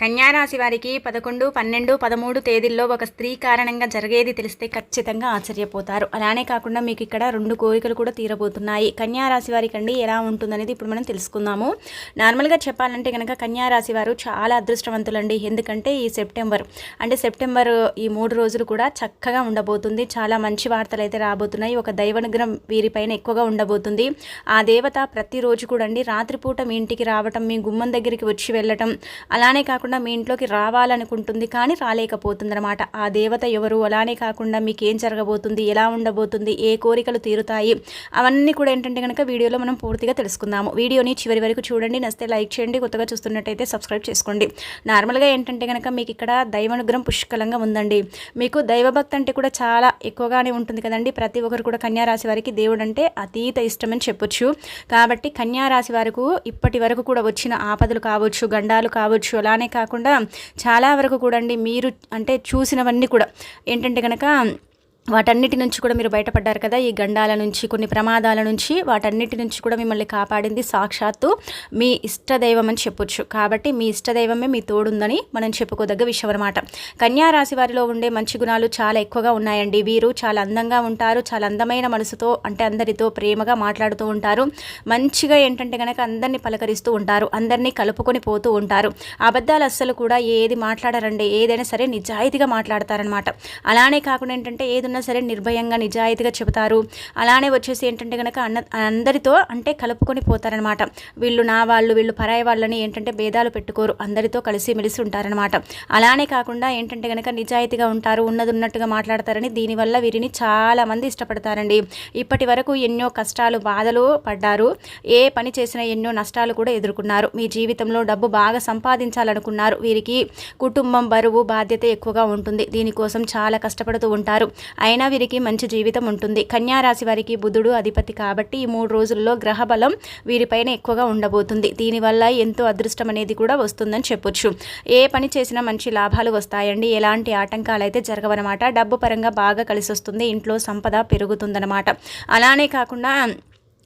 కన్యారాశి వారికి పదకొండు పన్నెండు పదమూడు తేదీల్లో ఒక స్త్రీ కారణంగా జరిగేది తెలిస్తే ఖచ్చితంగా ఆశ్చర్యపోతారు. అలానే కాకుండా మీకు ఇక్కడ రెండు కోరికలు కూడా తీరబోతున్నాయి. కన్యారాశి వారికి అండి ఎలా ఉంటుందనేది ఇప్పుడు మనం తెలుసుకుందాము. నార్మల్గా చెప్పాలంటే కనుక కన్యారాశి వారు చాలా అదృష్టవంతులండి. ఎందుకంటే ఈ సెప్టెంబర్ అంటే సెప్టెంబర్ ఈ మూడు రోజులు కూడా చక్కగా ఉండబోతుంది. చాలా మంచి వార్తలు అయితే రాబోతున్నాయి. ఒక దైవనుగ్రహం వీరిపైన ఎక్కువగా ఉండబోతుంది. ఆ దేవత ప్రతిరోజు కూడా అండి రాత్రిపూట మీ ఇంటికి రావటం మీ గుమ్మం దగ్గరికి వచ్చి వెళ్ళటం అలానే కాకుండా మీ ఇంట్లోకి రావాలనుకుంటుంది కానీ రాలేకపోతుంది అనమాట ఆ దేవత ఎవరు? అలానే కాకుండా మీకు ఏం జరగబోతుంది? ఎలా ఉండబోతుంది? ఏ కోరికలు తీరుతాయి? అవన్నీ కూడా ఏంటంటే కనుక వీడియోలో మనం పూర్తిగా తెలుసుకుందాము. వీడియోని చివరి వరకు చూడండి. నస్తే లైక్ చేయండి. కొత్తగా చూస్తున్నట్టయితే సబ్స్క్రైబ్ చేసుకోండి. నార్మల్గా ఏంటంటే కనుక మీకు ఇక్కడ దైవానుగ్రహం పుష్కలంగా ఉందండి. మీకు దైవభక్తి అంటే కూడా చాలా ఎక్కువగానే ఉంటుంది కదండి. ప్రతి ఒక్కరు కూడా కన్యారాశి వారికి దేవుడు అంటే అతీత ఇష్టమని చెప్పొచ్చు. కాబట్టి కన్యారాశి వారికి ఇప్పటి వరకు కూడా వచ్చిన ఆపదలు కావచ్చు గండాలు కావచ్చు అలానే కాకుండా చాలా వరకు కూడా అండి మీరు అంటే చూసినవన్నీ కూడా. ఏంటంటే కనుక వాటన్నిటి నుంచి కూడా మీరు బయటపడ్డారు కదా ఈ గండాల నుంచి కొన్ని ప్రమాదాల నుంచి వాటన్నిటి నుంచి కూడా మిమ్మల్ని కాపాడింది సాక్షాత్తు మీ ఇష్టదైవం అని చెప్పొచ్చు. కాబట్టి మీ ఇష్టదైవమే మీ తోడుందని మనం చెప్పుకోదగ్గ విషయం అనమాట కన్యారాశి వారిలో ఉండే మంచి గుణాలు చాలా ఎక్కువగా ఉన్నాయండి. వీరు చాలా అందంగా ఉంటారు చాలా అందమైన మనసుతో అంటే అందరితో ప్రేమగా మాట్లాడుతూ ఉంటారు. మంచిగా ఏంటంటే కనుక అందరినీ పలకరిస్తూ ఉంటారు అందరినీ కలుపుకొని పోతూ ఉంటారు. అబద్ధాలు అస్సలు కూడా ఏది మాట్లాడరండి ఏదైనా సరే నిజాయితీగా మాట్లాడతారనమాట అలానే కాకుండా ఏంటంటే ఏదున్న సరే నిర్భయంగా నిజాయితీగా చెబుతారు. అలానే వచ్చేసి ఏంటంటే కనుక అన్న అందరితో అంటే కలుపుకొని పోతారనమాట. వీళ్ళు నా వాళ్ళు వీళ్ళు పరాయి వాళ్ళని ఏంటంటే భేదాలు పెట్టుకోరు. అందరితో కలిసి మెలిసి ఉంటారనమాట. అలానే కాకుండా ఏంటంటే కనుక నిజాయితీగా ఉంటారు ఉన్నది ఉన్నట్టుగా మాట్లాడతారని దీనివల్ల వీరిని చాలా మంది ఇష్టపడతారండి. ఇప్పటి వరకు ఎన్నో కష్టాలు బాధలు పడ్డారు. ఏ పని చేసినా ఎన్నో నష్టాలు కూడా ఎదుర్కొన్నారు. మీ జీవితంలో డబ్బు బాగా సంపాదించాలనుకున్నారు. వీరికి కుటుంబం బరువు బాధ్యత ఎక్కువగా ఉంటుంది. దీనికోసం చాలా కష్టపడుతూ ఉంటారు. అయినా వీరికి మంచి జీవితం ఉంటుంది. కన్యారాశి వారికి బుధుడు అధిపతి కాబట్టి ఈ మూడు రోజుల్లో గ్రహ బలం వీరిపైన ఎక్కువగా ఉండబోతుంది. దీనివల్ల ఎంతో అదృష్టం అనేది కూడా వస్తుందని చెప్పొచ్చు. ఏ పని చేసినా మంచి లాభాలు వస్తాయండి. ఎలాంటి ఆటంకాలు అయితే జరగవన్నమాట. డబ్బు పరంగా బాగా కలిసి వస్తుంది ఇంట్లో సంపద పెరుగుతుందన్నమాట. అలానే కాకుండా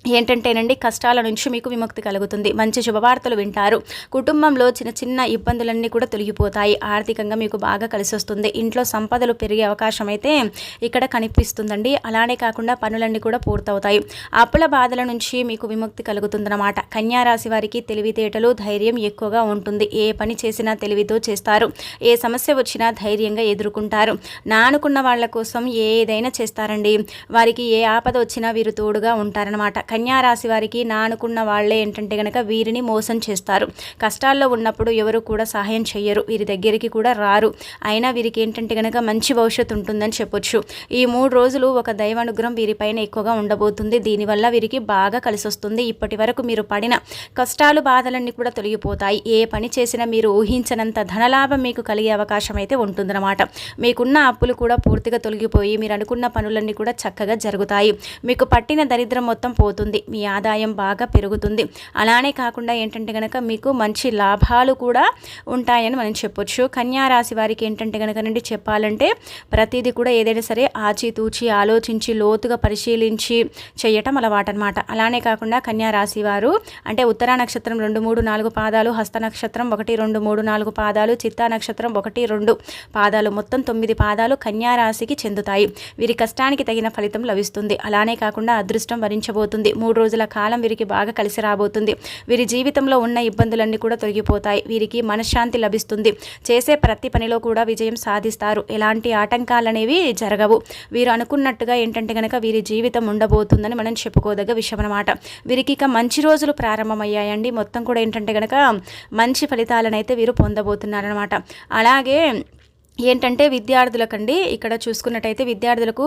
ఏంటంటేనండి కష్టాల నుంచి మీకు విముక్తి కలుగుతుంది. మంచి శుభవార్తలు వింటారు. కుటుంబంలో చిన్న చిన్న ఇబ్బందులన్నీ కూడా తొలగిపోతాయి. ఆర్థికంగా మీకు బాగా కలిసి వస్తుంది ఇంట్లో సంపదలు పెరిగే అవకాశం అయితే ఇక్కడ కనిపిస్తుందండి. అలానే కాకుండా పనులన్నీ కూడా పూర్తవుతాయి. అప్పుల బాధల నుంచి మీకు విముక్తి కలుగుతుందన్నమాట. కన్యారాశి వారికి తెలివితేటలు ధైర్యం ఎక్కువగా ఉంటుంది. ఏ పని చేసినా తెలివితో చేస్తారు. ఏ సమస్య వచ్చినా ధైర్యంగా ఎదుర్కొంటారు. నానుకున్న వాళ్ళ కోసం ఏదైనా చేస్తారండి. వారికి ఏ ఆపద వచ్చినా వీరు తోడుగా ఉంటారనమాట కన్యారాశి వారికి నానుకున్న వాళ్ళే ఏంటంటే కనుక వీరిని మోసం చేస్తారు. కష్టాల్లో ఉన్నప్పుడు ఎవరు కూడా సహాయం చెయ్యరు. వీరి దగ్గరికి కూడా రారు. అయినా వీరికి ఏంటంటే కనుక మంచి భవిష్యత్తు ఉంటుందని చెప్పొచ్చు. ఈ మూడు రోజులు ఒక దైవానుగ్రహం వీరిపైన ఎక్కువగా ఉండబోతుంది. దీనివల్ల వీరికి బాగా కలిసి వస్తుంది ఇప్పటి వరకు మీరు పడిన కష్టాలు బాధలన్నీ కూడా తొలగిపోతాయి. ఏ పని చేసినా మీరు ఊహించనంత ధనలాభం మీకు కలిగే అవకాశం అయితే ఉంటుందన్నమాట. మీకున్న అప్పులు కూడా పూర్తిగా తొలగిపోయి మీరు అనుకున్న పనులన్నీ కూడా చక్కగా జరుగుతాయి. మీకు పట్టిన దరిద్రం మొత్తం పోతుంది. మీ ఆదాయం బాగా పెరుగుతుంది. అలానే కాకుండా ఏంటంటే కనుక మీకు మంచి లాభాలు కూడా ఉంటాయని మనం చెప్పొచ్చు. కన్యా రాశి వారికి ఏంటంటే కనుక నుండి చెప్పాలంటే ప్రతిదీ కూడా ఏదైనా సరే ఆచితూచి ఆలోచించి లోతుగా పరిశీలించి చేయటం అలవాటనమాట అలానే కాకుండా కన్యా రాశి వారు అంటే ఉత్తరా నక్షత్రం రెండు మూడు నాలుగు పాదాలు హస్త నక్షత్రం ఒకటి రెండు మూడు నాలుగు పాదాలు చిత్తా నక్షత్రం ఒకటి రెండు పాదాలు. మొత్తం తొమ్మిది పాదాలు కన్యా రాశికి చెందుతాయి. వీరి కష్టానికి తగిన ఫలితం లభిస్తుంది. అలానే కాకుండా అదృష్టం వరించబోతుంది. మూడు రోజుల కాలం వీరికి బాగా కలిసి రాబోతుంది. వీరి జీవితంలో ఉన్న ఇబ్బందులన్నీ కూడా తొలగిపోతాయి. వీరికి మనశ్శాంతి లభిస్తుంది. చేసే ప్రతి పనిలో కూడా విజయం సాధిస్తారు. ఎలాంటి ఆటంకాలు అనేవి జరగవు. వీరు అనుకున్నట్టుగా ఏంటంటే కనుక వీరి జీవితం ఉండబోతుందని మనం చెప్పుకోదగ్గ విషయం అనమాట వీరికి ఇక మంచి రోజులు ప్రారంభమయ్యాయండి. మొత్తం కూడా ఏంటంటే కనుక మంచి ఫలితాలనైతే వీరు పొందబోతున్నారనమాట అలాగే ఏంటంటే విద్యార్థులకండి ఇక్కడ చూసుకున్నట్టయితే విద్యార్థులకు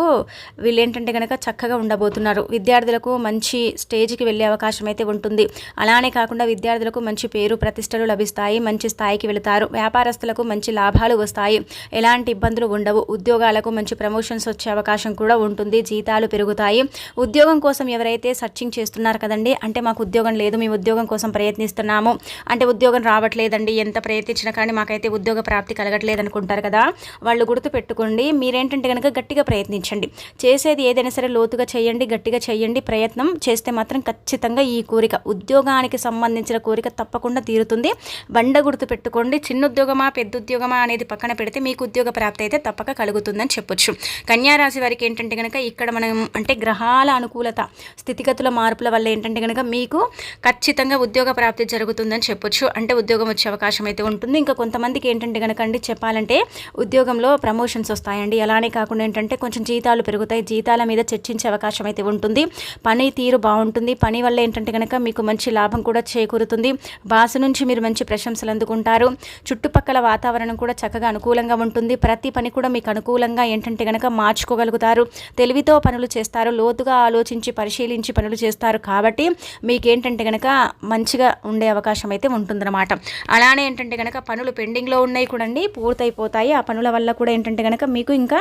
వీళ్ళు ఏంటంటే కనుక చక్కగా ఉండబోతున్నారు. విద్యార్థులకు మంచి స్టేజ్కి వెళ్ళే అవకాశం అయితే ఉంటుంది. అలానే కాకుండా విద్యార్థులకు మంచి పేరు ప్రతిష్టలు లభిస్తాయి మంచి స్థాయికి వెళతారు. వ్యాపారస్తులకు మంచి లాభాలు వస్తాయి. ఎలాంటి ఇబ్బందులు ఉండవు. ఉద్యోగాలకు మంచి ప్రమోషన్స్ వచ్చే అవకాశం కూడా ఉంటుంది. జీతాలు పెరుగుతాయి. ఉద్యోగం కోసం ఎవరైతే సర్చింగ్ చేస్తున్నారు కదండి అంటే మాకు ఉద్యోగం లేదు మేము ఉద్యోగం కోసం ప్రయత్నిస్తున్నాము. అంటే ఉద్యోగం రావట్లేదండి ఎంత ప్రయత్నించినా కానీ మాకైతే ఉద్యోగ ప్రాప్తి కలగట్లేదు అనుకుంటారు కదా. కదా? వాళ్ళు గుర్తు పెట్టుకోండి మీరేంటంటే కనుక గట్టిగా ప్రయత్నించండి. చేసేది ఏదైనా సరే లోతుగా చేయండి గట్టిగా చేయండి ప్రయత్నం చేస్తే మాత్రం ఖచ్చితంగా ఈ కోరిక ఉద్యోగానికి సంబంధించిన కోరిక తప్పకుండా తీరుతుంది. బండ గుర్తు పెట్టుకోండి చిన్న ఉద్యోగమా పెద్ద ఉద్యోగమా అనేది పక్కన పెడితే మీకు ఉద్యోగ ప్రాప్తి అయితే తప్పక కలుగుతుందని చెప్పొచ్చు. కన్యారాశి వారికి ఏంటంటే కనుక ఇక్కడ మనం అంటే గ్రహాల అనుకూలత స్థితిగతుల మార్పుల వల్ల ఏంటంటే కనుక మీకు ఖచ్చితంగా ఉద్యోగ ప్రాప్తి జరుగుతుందని చెప్పొచ్చు. అంటే ఉద్యోగం వచ్చే అవకాశం అయితే ఉంటుంది. ఇంకా కొంతమందికి ఏంటంటే కనుక అండి చెప్పాలంటే ఉద్యోగంలో ప్రమోషన్స్ వస్తాయండి. అలానే కాకుండా ఏంటంటే కొంచెం జీతాలు పెరుగుతాయి. జీతాల మీద చర్చించే అవకాశం అయితే ఉంటుంది. పని తీరు బాగుంటుంది. పని వల్ల ఏంటంటే కనుక మీకు మంచి లాభం కూడా చేకూరుతుంది. బాసు నుంచి మీరు మంచి ప్రశంసలు అందుకుంటారు. చుట్టుపక్కల వాతావరణం కూడా చక్కగా అనుకూలంగా ఉంటుంది. ప్రతి పని కూడా మీకు అనుకూలంగా ఏంటంటే కనుక మార్చుకోగలుగుతారు. తెలివితో పనులు చేస్తారు. లోతుగా ఆలోచించి పరిశీలించి పనులు చేస్తారు కాబట్టి మీకేంటంటే కనుక మంచిగా ఉండే అవకాశం అయితే ఉంటుందన్నమాట. అలానే ఏంటంటే కనుక పనులు పెండింగ్లో ఉన్నాయి కూడా పూర్తయిపోతాయి. ఆ పనుల వల్ల కూడా ఏంటంటే కనుక మీకు ఇంకా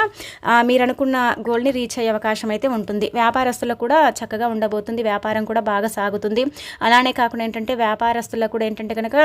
మీరు అనుకున్న గోల్ని రీచ్ అయ్యే అవకాశం అయితే ఉంటుంది. వ్యాపారస్తులకు కూడా చక్కగా ఉండబోతుంది. వ్యాపారం కూడా బాగా సాగుతుంది. అలానే కాకుండా ఏంటంటే వ్యాపారస్తులకు కూడా ఏంటంటే కనుక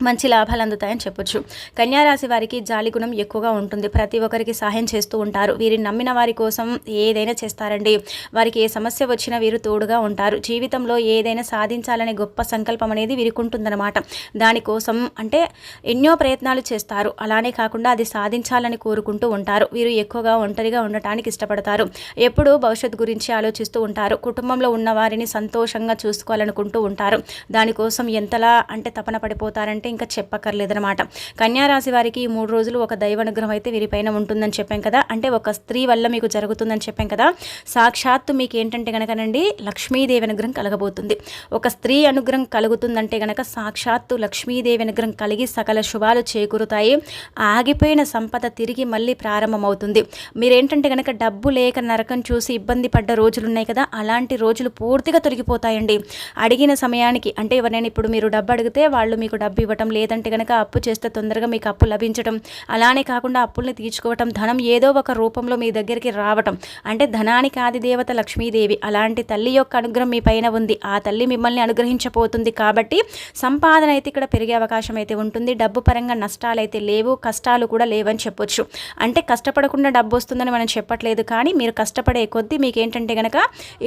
మంచి లాభాలు అందుతాయని చెప్పొచ్చు. కన్యారాశి వారికి జాలి గుణం ఎక్కువగా ఉంటుంది. ప్రతి ఒక్కరికి సహాయం చేస్తూ ఉంటారు. వీరిని నమ్మిన వారి కోసం ఏదైనా చేస్తారండి. వారికి ఏ సమస్య వచ్చినా వీరు తోడుగా ఉంటారు. జీవితంలో ఏదైనా సాధించాలనే గొప్ప సంకల్పం అనేది వీరికి ఉంటుందన్నమాట. దానికోసం అంటే ఎన్నో ప్రయత్నాలు చేస్తారు. అలానే కాకుండా అది సాధించాలని కోరుకుంటూ ఉంటారు. వీరు ఎక్కువగా ఒంటరిగా ఉండటానికి ఇష్టపడతారు. ఎప్పుడూ భవిష్యత్తు గురించి ఆలోచిస్తూ ఉంటారు. కుటుంబంలో ఉన్న వారిని సంతోషంగా చూసుకోవాలనుకుంటూ ఉంటారు. దానికోసం ఎంతలా అంటే తపన పడిపోతారంటే ఇంకా చెప్పక్కర్లేదనమాట కన్యారాశి వారికి ఈ మూడు రోజులు ఒక దైవ అనుగ్రహం అయితే వీరిపైన ఉంటుందని చెప్పాం కదా. అంటే ఒక స్త్రీ వల్ల మీకు జరుగుతుందని చెప్పాం కదా. సాక్షాత్తు మీకు ఏంటంటే కనుకనండి లక్ష్మీదేవి అనుగ్రహం కలగబోతుంది. ఒక స్త్రీ అనుగ్రహం కలుగుతుందంటే కనుక సాక్షాత్తు లక్ష్మీదేవి అనుగ్రహం కలిగి సకల శుభాలు చేకూరుతాయి. ఆగిపోయిన సంపద తిరిగి మళ్ళీ ప్రారంభమవుతుంది. మీరేంటంటే కనుక డబ్బు లేక నరకం చూసి ఇబ్బంది పడ్డ రోజులు ఉన్నాయి కదా. అలాంటి రోజులు పూర్తిగా తొలగిపోతాయండి. అడిగిన సమయానికి అంటే ఎవరైనా ఇప్పుడు మీరు డబ్బు అడిగితే వాళ్ళు మీకు డబ్బు ఇవ్వటం లేదంటే కనుక అప్పు చేస్తే తొందరగా మీకు అప్పు లభించడం అలానే కాకుండా అప్పుల్ని తీర్చుకోవటం ధనం ఏదో ఒక రూపంలో మీ దగ్గరికి రావటం. అంటే ధనానికి ఆది దేవత లక్ష్మీదేవి. అలాంటి తల్లి యొక్క అనుగ్రహం మీ పైన ఉంది. ఆ తల్లి మిమ్మల్ని అనుగ్రహించబోతుంది కాబట్టి సంపాదన అయితే ఇక్కడ పెరిగే అవకాశం అయితే ఉంటుంది. డబ్బు పరంగా నష్టాలు అయితే లేవు కష్టాలు కూడా లేవని చెప్పొచ్చు. అంటే కష్టపడకుండా డబ్బు వస్తుందని మనం చెప్పట్లేదు కానీ మీరు కష్టపడే కొద్దీ మీకు ఏంటంటే కనుక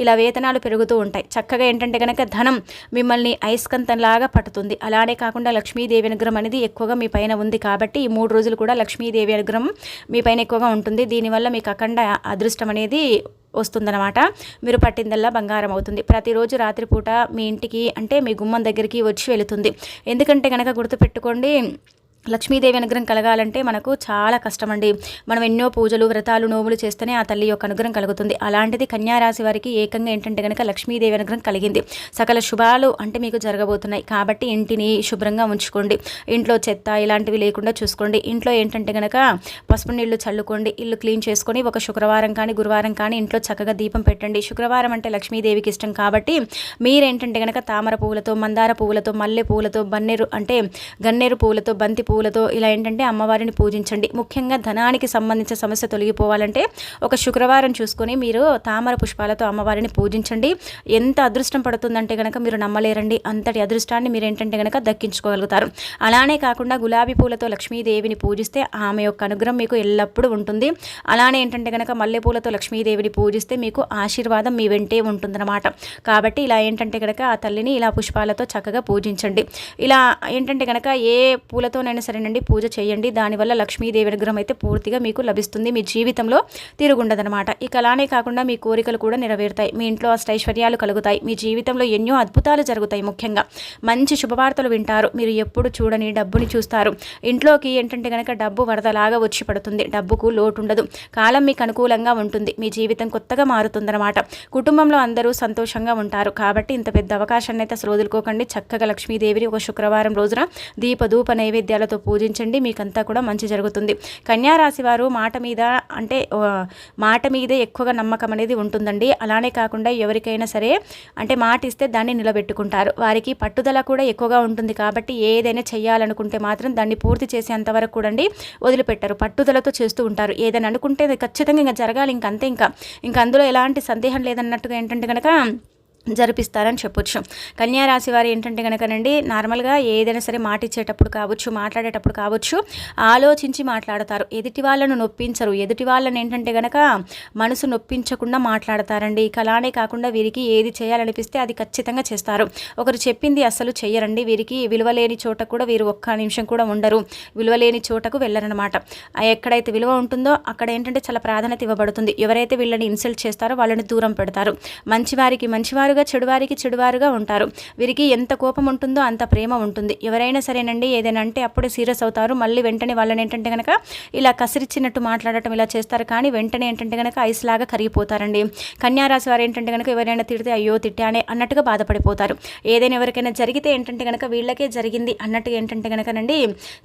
ఇలా వేతనాలు పెరుగుతూ ఉంటాయి. చక్కగా ఏంటంటే కనుక ధనం మిమ్మల్ని ఐస్కంతంలాగా పట్టుతుంది. అలానే కాకుండా లక్ష్మీదేవి అనుగ్రహం అనేది ఎక్కువగా మీ పైన ఉంది కాబట్టి ఈ మూడు రోజులు కూడా లక్ష్మీదేవి అనుగ్రహం మీ పైన ఎక్కువగా ఉంటుంది. దీనివల్ల మీకు అఖండ అదృష్టం అనేది వస్తుందన్నమాట. మీరు పట్టిందల్లా బంగారం అవుతుంది. ప్రతిరోజు రాత్రిపూట మీ ఇంటికి అంటే మీ గుమ్మం దగ్గరికి వచ్చి వెళుతుంది. ఎందుకంటే కనుక గుర్తుపెట్టుకోండి లక్ష్మీదేవి అనుగ్రహం కలగాలంటే మనకు చాలా కష్టం అండి మనం ఎన్నో పూజలు వ్రతాలు నోములు చేస్తేనే ఆ తల్లి యొక్క అనుగ్రహం కలుగుతుంది. అలాంటిది కన్యారాశి వారికి ఏకంగా ఏంటంటే కనుక లక్ష్మీదేవి అనుగ్రహం కలిగింది. సకల శుభాలు అంటే మీకు జరగబోతున్నాయి. కాబట్టి ఇంటిని శుభ్రంగా ఉంచుకోండి. ఇంట్లో చెత్త ఇలాంటివి లేకుండా చూసుకోండి. ఇంట్లో ఏంటంటే కనుక పసుపు నీళ్ళు చల్లుకోండి. ఇల్లు క్లీన్ చేసుకొని ఒక శుక్రవారం కానీ గురువారం కానీ ఇంట్లో చక్కగా దీపం పెట్టండి. శుక్రవారం అంటే లక్ష్మీదేవికి ఇష్టం కాబట్టి మీరేంటంటే కనుక తామర పువ్వులతో మందార పువ్వులతో మల్లె పువ్వులతో బన్నేరు అంటే గన్నేరు పువ్వులతో బంతి పూలతో ఇలా ఏంటంటే అమ్మవారిని పూజించండి. ముఖ్యంగా ధనానికి సంబంధించిన సమస్య తొలగిపోవాలంటే ఒక శుక్రవారం చూసుకొని మీరు తామర పుష్పాలతో అమ్మవారిని పూజించండి. ఎంత అదృష్టం పడుతుందంటే కనుక మీరు నమ్మలేరండి. అంతటి అదృష్టాన్ని మీరు ఏంటంటే కనుక దక్కించుకోగలుగుతారు. అలానే కాకుండా గులాబీ పూలతో లక్ష్మీదేవిని పూజిస్తే ఆమె యొక్క అనుగ్రహం మీకు ఎల్లప్పుడూ ఉంటుంది. అలానే ఏంటంటే కనుక మల్లెపూలతో లక్ష్మీదేవిని పూజిస్తే మీకు ఆశీర్వాదం మీ వెంటే ఉంటుందన్నమాట. కాబట్టి ఇలా ఏంటంటే కనుక ఆ తల్లిని ఇలా పుష్పాలతో చక్కగా పూజించండి. ఇలా ఏంటంటే కనుక ఏ పూలతోనైనా సరేనండి పూజ చేయండి. దానివల్ల లక్ష్మీదేవి అనుగ్రహం అయితే పూర్తిగా మీకు లభిస్తుంది. మీ జీవితంలో తిరుగుండదనమాట ఇక అలానే కాకుండా మీ కోరికలు కూడా నెరవేరుతాయి. మీ ఇంట్లో అష్టైశ్వర్యాలు కలుగుతాయి. మీ జీవితంలో ఎన్నో అద్భుతాలు జరుగుతాయి ముఖ్యంగా. మంచి శుభవార్తలు వింటారు. మీరు ఎప్పుడు చూడని డబ్బుని చూస్తారు. ఇంట్లోకి ఏంటంటే కనుక డబ్బు వరదలాగా వచ్చి పడుతుంది. డబ్బుకు లోటు ఉండదు కాలం మీకు అనుకూలంగా ఉంటుంది. మీ జీవితం కొత్తగా మారుతుందన్నమాట. కుటుంబంలో అందరూ సంతోషంగా ఉంటారు. కాబట్టి ఇంత పెద్ద అవకాశాన్ని అయితే అసలు వదులుకోకండి. చక్కగా లక్ష్మీదేవిని ఒక శుక్రవారం రోజున దీపధూప నైవేద్యాలు పూలతో పూజించండి. మీకంతా కూడా మంచి జరుగుతుంది. కన్యారాశి వారు మాట మీద అంటే మాట మీదే ఎక్కువగా నమ్మకం అనేది ఉంటుందండి. అలానే కాకుండా ఎవరికైనా సరే అంటే మాట ఇస్తే దాన్ని నిలబెట్టుకుంటారు. వారికి పట్టుదల కూడా ఎక్కువగా ఉంటుంది కాబట్టి ఏదైనా చేయాలనుకుంటే మాత్రం దాన్ని పూర్తి చేసేంత వరకు కూడా వదిలిపెట్టారు. పట్టుదలతో చేస్తూ ఉంటారు. ఏదైనా అనుకుంటే ఖచ్చితంగా ఇంకా జరగాలి. ఇంకంతే ఇంకా. ఇంకా అందులో ఎలాంటి సందేహం లేదన్నట్టుగా ఏంటంటే కనుక జరిపిస్తారని చెప్పొచ్చు. కన్యా రాశి వారు ఏంటంటే కనుకనండి నార్మల్గా ఏదైనా సరే మాట ఇచ్చేటప్పుడు కావచ్చు మాట్లాడేటప్పుడు కావచ్చు ఆలోచించి మాట్లాడతారు. ఎదుటి వాళ్ళను నొప్పించరు. ఎదుటి వాళ్ళని ఏంటంటే కనుక మనసు నొప్పించకుండా మాట్లాడతారండి. ఇక అలానే కాకుండా వీరికి ఏది చేయాలనిపిస్తే అది ఖచ్చితంగా చేస్తారు. ఒకరు చెప్పింది అస్సలు చెయ్యరండి. వీరికి విలువలేని చోట కూడా వీరు ఒక్క నిమిషం కూడా ఉండరు. విలువలేని చోటకు వెళ్ళరనమాట. ఎక్కడైతే విలువ ఉంటుందో అక్కడ ఏంటంటే చాలా ప్రాధాన్యత ఇవ్వబడుతుంది. ఎవరైతే వీళ్ళని ఇన్సల్ట్ చేస్తారో వాళ్ళని దూరం పెడతారు. మంచివారికి మంచివారు చెడువారుగా చెడువారికి చెడువారుగా ఉంటారు. వీరికి ఎంత కోపం ఉంటుందో అంత ప్రేమ ఉంటుంది. ఎవరైనా సరేనండి ఏదైనా అంటే అప్పుడే సీరియస్ అవుతారు. మళ్ళీ వెంటనే వాళ్ళని ఏంటంటే కనుక ఇలా కసిరిచ్చినట్టు మాట్లాడటం ఇలా చేస్తారు. కానీ వెంటనే ఏంటంటే కనుక ఐస్ లాగా కరిగిపోతారండి. కన్యారాశి వారు ఏంటంటే కనుక ఎవరైనా తిడితే అయ్యో తిట్టానే అన్నట్టుగా బాధపడిపోతారు. ఏదైనా ఎవరికైనా జరిగితే ఏంటంటే కనుక వీళ్ళకే జరిగింది అన్నట్టుగా ఏంటంటే కనుకనండి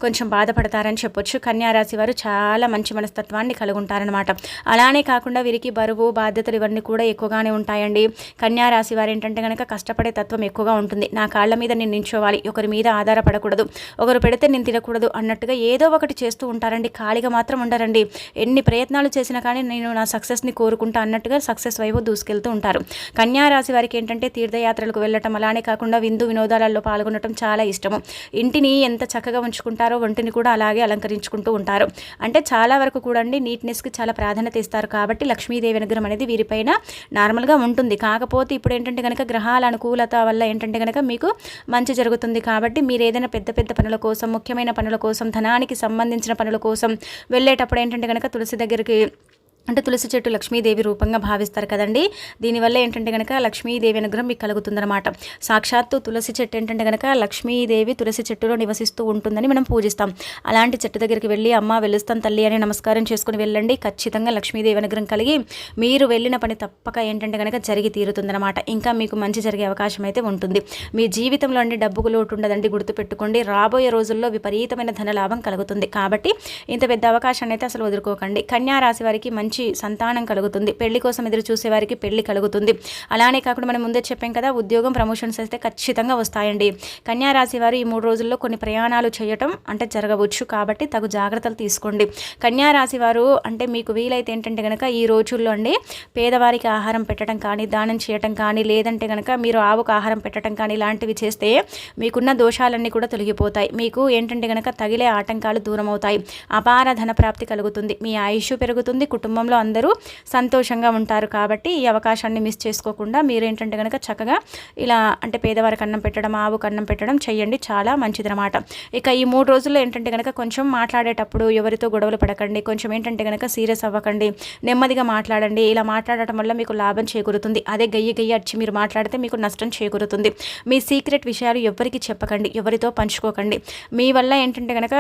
కొంచెం బాధపడతారని చెప్పొచ్చు. కన్యారాశి వారు చాలా మంచి మనస్తత్వాన్ని కలిగి ఉంటారనమాట అలానే కాకుండా వీరికి బరువు బాధ్యతలు ఇవన్నీ కూడా ఎక్కువగానే ఉంటాయండి. కన్యారాశి వారు ఏంటంటే కనుక కష్టపడే తత్వం ఎక్కువగా ఉంటుంది. నా కాళ్ళ మీద నేను నించోవాలి. ఒకరి మీద ఆధారపడకూడదు. ఒకరు పెడితే నేను తినకూడదు అన్నట్టుగా ఏదో ఒకటి చేస్తూ ఉంటారండి. ఖాళీగా మాత్రం ఉండరండి. ఎన్ని ప్రయత్నాలు చేసినా కానీ నేను నా సక్సెస్ని కోరుకుంటా అన్నట్టుగా సక్సెస్ వైపు దూసుకెళ్తూ ఉంటారు. కన్యా రాశి వారికి ఏంటంటే తీర్థయాత్రలకు వెళ్ళటం అలానే కాకుండా విందు వినోదాలలో పాల్గొనటం చాలా ఇష్టము. ఇంటిని ఎంత చక్కగా ఉంచుకుంటారో ఒంటిని కూడా అలాగే అలంకరించుకుంటూ ఉంటారు. అంటే చాలా వరకు కూడా అండి నీట్నెస్కి చాలా ప్రాధాన్యత ఇస్తారు. కాబట్టి లక్ష్మీదేవి అనుగ్రహం అనేది వీరిపైన నార్మల్గా ఉంటుంది. కాకపోతే ఇప్పుడు ఏంటంటే ఏంటంటే కనుక గ్రహాల అనుకూలత వల్ల ఏంటంటే కనుక మీకు మంచి జరుగుతుంది కాబట్టి మీరు ఏదైనా పెద్ద పెద్ద పనుల కోసం ముఖ్యమైన పనుల కోసం ధనానికి సంబంధించిన పనుల కోసం వెళ్ళేటప్పుడు ఏంటంటే కనుక తులసి దగ్గరికి అంటే తులసి చెట్టు లక్ష్మీదేవి రూపంగా భావిస్తారు కదండి. దీనివల్ల ఏంటంటే కనుక లక్ష్మీదేవి అనుగ్రహం మీకు కలుగుతుందనమాట సాక్షాత్తు తులసి చెట్టు ఏంటంటే కనుక లక్ష్మీదేవి తులసి చెట్టులో నివసిస్తూ ఉంటుందని మనం పూజిస్తాం. అలాంటి చెట్టు దగ్గరికి వెళ్ళి అమ్మ వెలుస్తాం తల్లి అని నమస్కారం చేసుకుని వెళ్ళండి. ఖచ్చితంగా లక్ష్మీదేవి అనుగ్రహం కలిగి మీరు వెళ్ళిన పని తప్పక ఏంటంటే కనుక జరిగి తీరుతుందనమాట ఇంకా మీకు మంచి జరిగే అవకాశం అయితే ఉంటుంది. మీ జీవితంలో అండి డబ్బుకు లోటు ఉండదండి. గుర్తుపెట్టుకోండి. రాబోయే రోజుల్లో విపరీతమైన ధన లాభం కలుగుతుంది. కాబట్టి ఇంత పెద్ద అవకాశాన్ని అయితే అసలు వదులుకోకండి. కన్యా రాశి వారికి మంచి మంచి సంతానం కలుగుతుంది. పెళ్ళి కోసం ఎదురు చూసేవారికి పెళ్ళి కలుగుతుంది. అలానే కాకుండా మనం ముందే చెప్పాం కదా ఉద్యోగం ప్రమోషన్స్ అయితే ఖచ్చితంగా వస్తాయండి. కన్యారాశి వారు ఈ మూడు రోజుల్లో కొన్ని ప్రయాణాలు చేయటం అంటే జరగవచ్చు. కాబట్టి తగు జాగ్రత్తలు తీసుకోండి. కన్యారాశి వారు అంటే మీకు వీలైతే ఏంటంటే కనుక ఈ రోజుల్లో అండి పేదవారికి ఆహారం పెట్టడం కానీ దానం చేయటం కానీ లేదంటే కనుక మీరు ఆవుకు ఆహారం పెట్టడం కానీ ఇలాంటివి చేస్తే మీకున్న దోషాలన్నీ కూడా తొలగిపోతాయి. మీకు ఏంటంటే కనుక తగిలే ఆటంకాలు దూరం అవుతాయి అపార ధన ప్రాప్తి కలుగుతుంది. మీ ఆయుష్ పెరుగుతుంది. కుటుంబం కుటుంబంలో అందరూ సంతోషంగా ఉంటారు కాబట్టి ఈ అవకాశాన్ని మిస్ చేసుకోకుండా మీరేంటంటే కనుక చక్కగా ఇలా అంటే పేదవారికి అన్నం పెట్టడం ఆవు కన్నం పెట్టడం చేయండి చాలా మంచిదనమాట ఇక ఈ మూడు రోజుల్లో ఏంటంటే కనుక కొంచెం మాట్లాడేటప్పుడు ఎవరితో గొడవలు పడకండి. కొంచెం ఏంటంటే కనుక సీరియస్ అవ్వకండి. నెమ్మదిగా మాట్లాడండి. ఇలా మాట్లాడటం వల్ల మీకు లాభం చేకూరుతుంది. అదే గయ్యి గయ్యి అచ్చి మీరు మాట్లాడితే మీకు నష్టం చేకూరుతుంది. మీ సీక్రెట్ విషయాలు ఎవరికి చెప్పకండి. ఎవరితో పంచుకోకండి. మీ వల్ల ఏంటంటే కనుక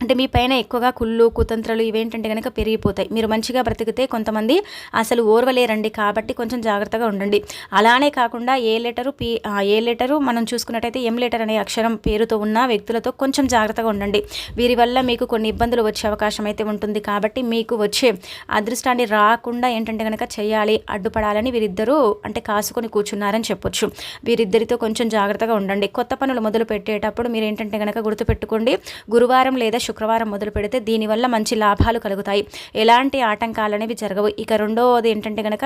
అంటే మీ పైన ఎక్కువగా కుళ్ళు కుతంత్రాలు ఇవేంటంటే కనుక పెరిగిపోతాయి. మీరు మంచిగా బ్రతికితే కొంతమంది అసలు ఓర్వలేరండి కాబట్టి కొంచెం జాగ్రత్తగా ఉండండి. అలానే కాకుండా A letter P A letter మనం చూసుకున్నట్టయితే ఎం లెటర్ అనే అక్షరం పేరుతో ఉన్న వ్యక్తులతో కొంచెం జాగ్రత్తగా ఉండండి. వీరి వల్ల మీకు కొన్ని ఇబ్బందులు వచ్చే అవకాశం అయితే ఉంటుంది కాబట్టి మీకు వచ్చే అదృష్టాన్ని రాకుండా ఏంటంటే కనుక చేయాలి అడ్డుపడాలని వీరిద్దరూ అంటే కాసుకొని కూర్చున్నారని చెప్పొచ్చు. వీరిద్దరితో కొంచెం జాగ్రత్తగా ఉండండి. కొత్త పనులు మొదలు పెట్టేటప్పుడు మీరు ఏంటంటే కనుక గుర్తుపెట్టుకోండి. గురువారం లేదా శుక్రవారం మొదలు పెడితే దీనివల్ల మంచి లాభాలు కలుగుతాయి. ఎలాంటి ఆటంకాలు అనేవి జరగవు. ఇక రెండవది ఏంటంటే కనుక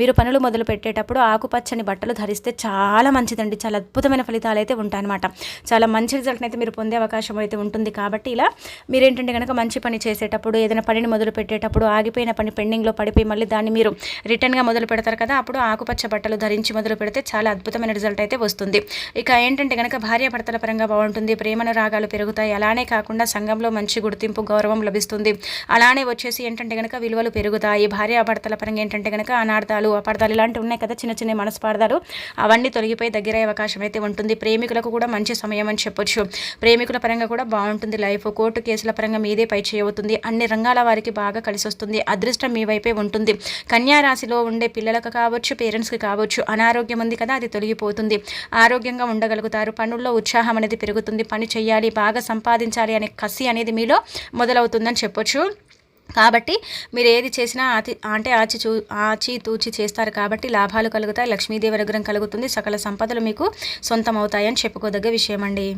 మీరు పనులు మొదలు పెట్టేటప్పుడు ఆకుపచ్చని బట్టలు ధరిస్తే చాలా మంచిదండి. చాలా అద్భుతమైన ఫలితాలు అయితే ఉంటాయన్నమాట. చాలా మంచి రిజల్ట్ని అయితే మీరు పొందే అవకాశం అయితే ఉంటుంది. కాబట్టి ఇలా మీరేంటంటే కనుక మంచి పని చేసేటప్పుడు ఏదైనా పనిని మొదలు పెట్టేటప్పుడు ఆగిపోయిన పని పెండింగ్లో పడిపోయి మళ్ళీ దాన్ని మీరు రిటర్న్గా మొదలు పెడతారు కదా అప్పుడు ఆకుపచ్చ బట్టలు ధరించి మొదలు పెడితే చాలా అద్భుతమైన రిజల్ట్ అయితే వస్తుంది. ఇక ఏంటంటే కనుక భార్యాభర్తల పరంగా బాగుంటుంది ప్రేమను రాగాలు పెరుగుతాయి. అలానే కాకుండా సంఘ రంగంలో మంచి గుర్తింపు గౌరవం లభిస్తుంది. అలానే వచ్చేసి ఏంటంటే కనుక విలువలు పెరుగుతాయి. భార్యాభర్తల పరంగా ఏంటంటే కనుక అనార్థాలు అపార్థాలు ఇలాంటివి ఉన్నాయి కదా చిన్న చిన్న మనస్పార్థాలు. అవన్నీ తొలగిపోయి దగ్గర అవకాశం అయితే ఉంటుంది. ప్రేమికులకు కూడా మంచి సమయం అని చెప్పొచ్చు. ప్రేమికుల పరంగా కూడా బాగుంటుంది లైఫ్. కోర్టు కేసుల పరంగా మీదే పై చేయవుతుంది అన్ని రంగాల వారికి బాగా కలిసి వస్తుంది అదృష్టం మీ వైపే ఉంటుంది. కన్యారాశిలో ఉండే పిల్లలకు కావచ్చు పేరెంట్స్కి కావచ్చు అనారోగ్యం ఉంది కదా అది తొలగిపోతుంది. ఆరోగ్యంగా ఉండగలుగుతారు. పనుల్లో ఉత్సాహం అనేది పెరుగుతుంది. పని చేయాలి బాగా సంపాదించాలి అనే కసి అనేది మీలో మొదలవుతుందని చెప్పొచ్చు. కాబట్టి మీరు ఏది చేసినా ఆచి అంటే ఆచి చూ ఆచి తూచి చేస్తారు కాబట్టి లాభాలు కలుగుతాయి లక్ష్మీదేవి అనుగ్రహం కలుగుతుంది సకల సంపదలు మీకు సొంతం అవుతాయని చెప్పుకోదగ్గ విషయం అండి